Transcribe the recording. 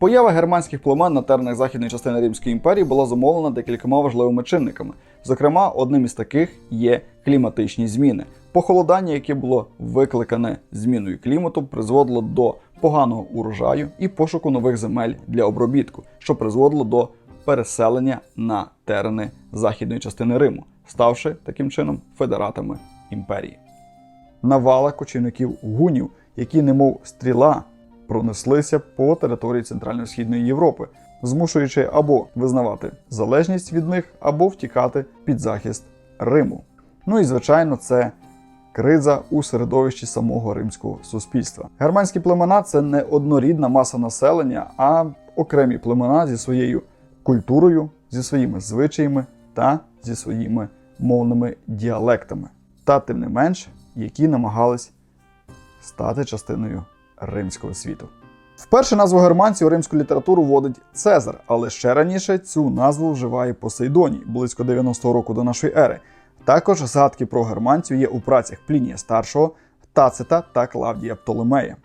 Поява германських племен на теренах західної частини Римської імперії була зумовлена декількома важливими чинниками. Зокрема, одним із таких є кліматичні зміни. Похолодання, яке було викликане зміною клімату, призводило до поганого урожаю і пошуку нових земель для обробітку, що призводило до переселення на терени західної частини Риму, ставши таким чином федератами імперії. Навала кочівників гунів, які, немов стріла, пронеслися по території Центрально-Східної Європи, змушуючи або визнавати залежність від них, або втікати під захист Риму. Ну і звичайно, це криза у середовищі самого римського суспільства. Германські племена це не однорідна маса населення, а окремі племена зі своєю культурою, зі своїми звичаями та зі своїми мовними діалектами, та тим не менш, які намагались стати частиною римського світу. Вперше назву германців у римську літературу вводить Цезар, але ще раніше цю назву вживає Посейдоній близько 90-го року до нашої ери. Також згадки про германців є у працях Плінія старшого, Тацита та Клавдія Птолемея.